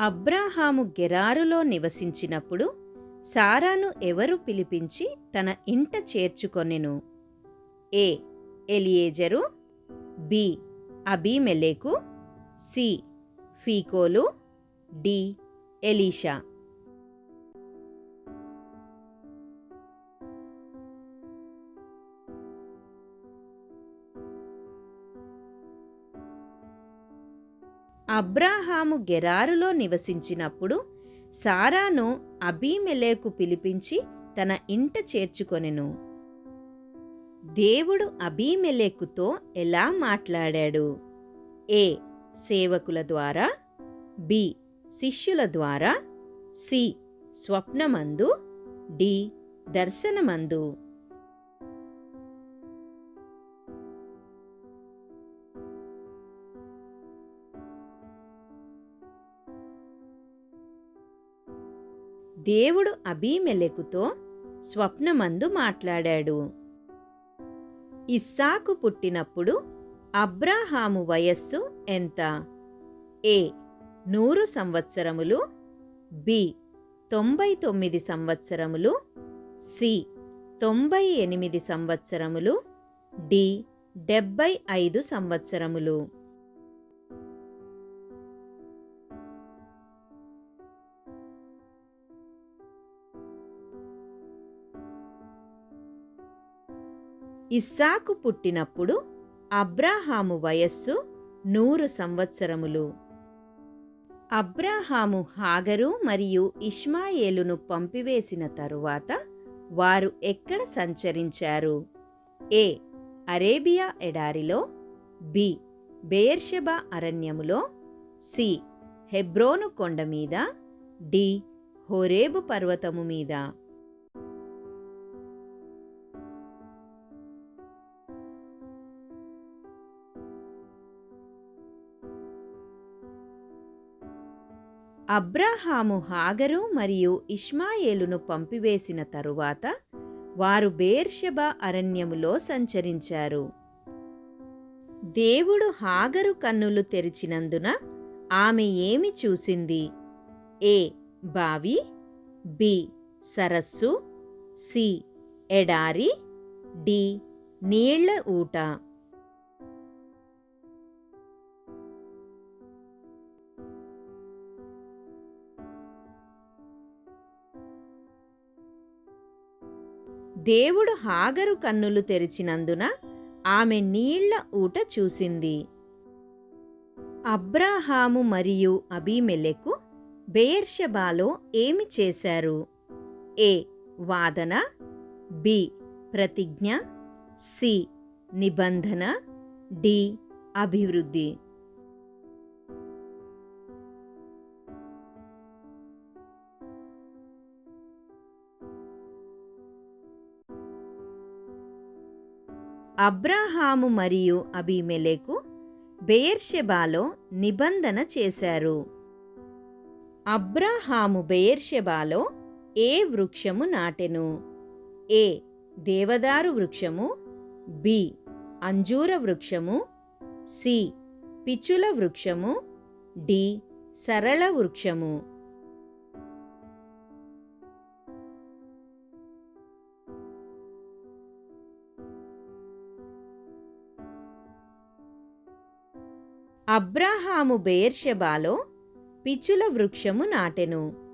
అబ్రాహాము గెరారులో నివసించినప్పుడు సారాను ఎవరు పిలిపించి తన ఇంట చేర్చుకొనెను? A. Eliezer. B. Abimelech. C. Phichol. D. Elisha. Abraham గెరారులో నివసించినప్పుడు సారాను అబీమెలేకు పిలిపించి తన ఇంట చేర్చుకొనెను. దేవుడు అబీమెలేకుతో ఎలా మాట్లాడాడు? ఏ. సేవకుల ద్వారా. బి. శిష్యుల ద్వారా. సి. స్వప్నమందు. డి. దర్శనమందు. దేవుడు అబీమెలెకుతో స్వప్నమందు మాట్లాడాడు. ఇస్సాకు పుట్టినప్పుడు అబ్రాహాము వయస్సు ఎంత? ఏ నూరు సంవత్సరములు బి తొంభై తొమ్మిది సంవత్సరములు సి తొంభై ఎనిమిది సంవత్సరములు డి డెబ్బై ఐదు సంవత్సరములు. ఇస్సాకు పుట్టినప్పుడు అబ్రాహాము వయస్సు నూరు సంవత్సరములు. అబ్రాహాము హాగరు మరియు ఇష్మాయేలును పంపివేసిన తరువాత వారు ఎక్కడ సంచరించారు? ఏ. అరేబియా ఎడారిలో బి. బేర్షెబా అరణ్యములో సి. హెబ్రోను కొండ మీద డి. హోరేబు పర్వతము మీద. అబ్రహాము హాగరు మరియు ఇష్మాయేలును పంపివేసిన తరువాత వారు బేర్షబ అరణ్యములో సంచరించారు. దేవుడు హాగరు కన్నులు తెరిచినందున ఆమె ఏమి చూసింది? ఏ. బావి బి. సరస్సు సి. ఎడారి డి. నీళ్ళ ఊట. దేవుడు హాగరు కన్నులు తెరిచినందున ఆమె నీళ్ళ ఊట చూసింది. అబ్రాహాము మరియు అబీమెలెకు బెయర్షబాలో ఏమి చేశారు? ఏ. వాదన. బి. ప్రతిజ్ఞ. సి. నిబంధన. డి. అభివృద్ధి. అబ్రాహాము మరియు అబీమెలెకు బెయర్షెబాలో నిబంధన చేశారు. అబ్రాహాము బెయర్షెబాలో ఏ వృక్షము నాటెను? ఏ దేవదారు వృక్షము? బి అంజూర వృక్షము? సి పిచుల వృక్షము? డి సరళ వృక్షము? అబ్రాహాము బెయర్షెబాలో పిచ్చుల వృక్షము నాటెను.